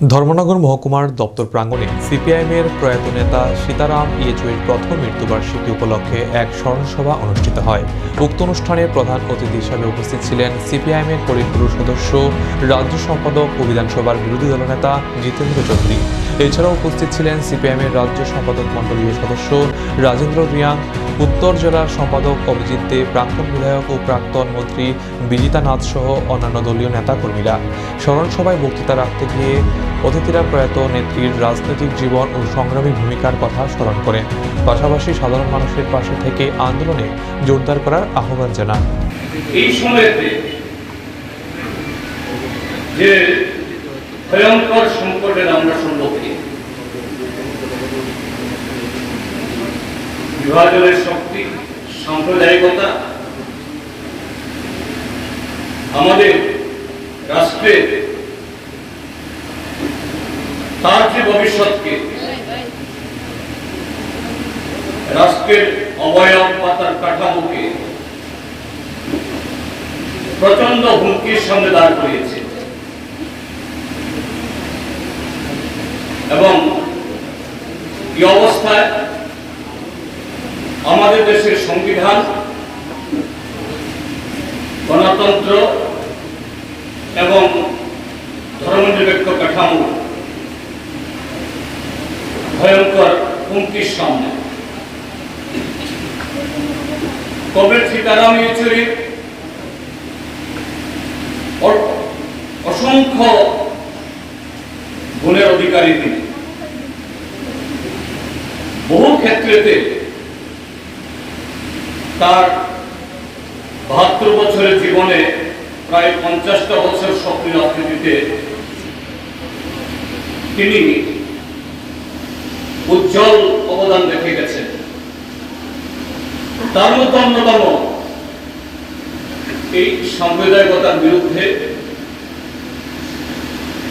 ধর্মনগর মহকুমার দপ্তর প্রাঙ্গণে সিপিআইএমের প্রয়াত নেতা সীতারাম ইয়েচুরির প্রথম মৃত্যুবার্ষিকী উপলক্ষে এক স্মরণসভা অনুষ্ঠিত হয়। উক্ত অনুষ্ঠানে প্রধান অতিথি হিসাবে উপস্থিত ছিলেন সিপিআইএমের পরিপুরুষ সদস্য, রাজ্য সম্পাদক ও বিধানসভার বিরোধী দলনেতা জিতেন্দ্র চৌধুরী। এছাড়াও উপস্থিত ছিলেন সিপিআইএমের রাজ্য সম্পাদক মণ্ডলীয় সদস্য রাজেন্দ্র রিয়াং, উত্তর জেলার সম্পাদক অভিজিৎ দে, প্রাক্তন বিধায়ক ও প্রাক্তন মন্ত্রী বিজিতা নাথ সহ অন্যান্য দলীয় নেতাকর্মীরা। স্মরণ সভায় বক্তৃতা রাখতে গিয়ে অতিথিরা প্রয়াত নেত্রীর রাজনৈতিক জীবন ও সংগ্রামী ভূমিকার কথা স্মরণ করেন। পাশাপাশি সাধারণ মানুষের পাশে থেকে আন্দোলনে জোরদার করার আহ্বান জানান। এই সময়তে যে ভয়ঙ্কর সংকটের আমরা সম্মুখীন, বিভাজনের শক্তি, সাম্প্রদায়িকতা, আমাদের রাষ্ট্রের তার যে ভবিষ্যৎকে। রাষ্ট্রের অবয়ব পাতার কাঠামোকে প্রচণ্ড হুমকির সামনে দাঁড় করিয়েছে। এবং এই অবস্থায় আমাদের দেশের সংবিধান, গণতন্ত্র এবং ধর্মনিরপেক্ষ কাঠামো ভয়ঙ্কর হুমকির সামনে। কবে সীতারাম ইয়েচুরির অসংখ্য গুণের অধিকারী তিনি। বহু ক্ষেত্রেতে তার বাহাত্তর বছরের জীবনে প্রায় পঞ্চাশটা বছর সক্রিয় রাজনীতিতে তিনি উজ্জ্বল অবদান রেখে গেছেন তার মধ্যে অন্যতম। এই সাম্প্রদায়িকতার বিরুদ্ধে,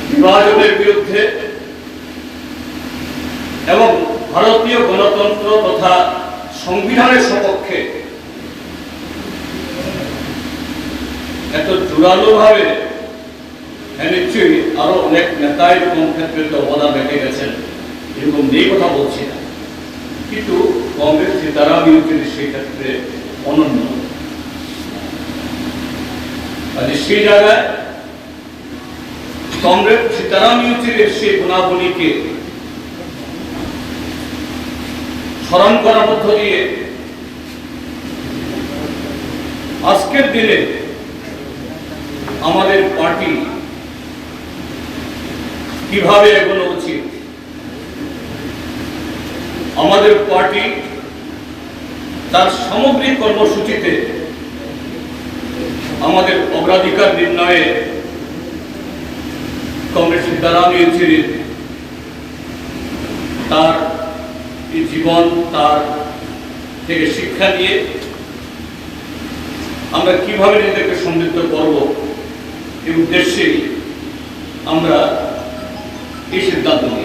বিভাজনের বিরুদ্ধে, এবং ভারতীয় গণতন্ত্র তথা সংবিধানের সপক্ষে এত জোরালো ভাবে হ্যাঁ নিশ্চয়ই আরও অনেক নেতা এরকম ক্ষেত্রে অবদান রেখে গেছেন এরকম নেই কথা বলছি না। কিন্তু কংগ্রেস সীতারাম ইউচুরি সেই ক্ষেত্রে অনন্য। সেই জায়গায় কংগ্রেস সীতারাম ইউচুরির সেই গুণাবলীকে স্মরণ করার মধ্য দিয়ে আজকের দিনে আমাদের পার্টি কীভাবে এগোনো উচিত? আমাদের পার্টি তার সামগ্রিক কর্মসূচিতে আমাদের অগ্রাধিকার নির্ণয়ে কংগ্রেস সীতারাম ইয়েচুরির তার জীবন, তার থেকে শিক্ষা নিয়ে আমরা কীভাবে নিজেদেরকে সমৃদ্ধ করব এই উদ্দেশ্যেই আমরা এই সিদ্ধান্ত নিই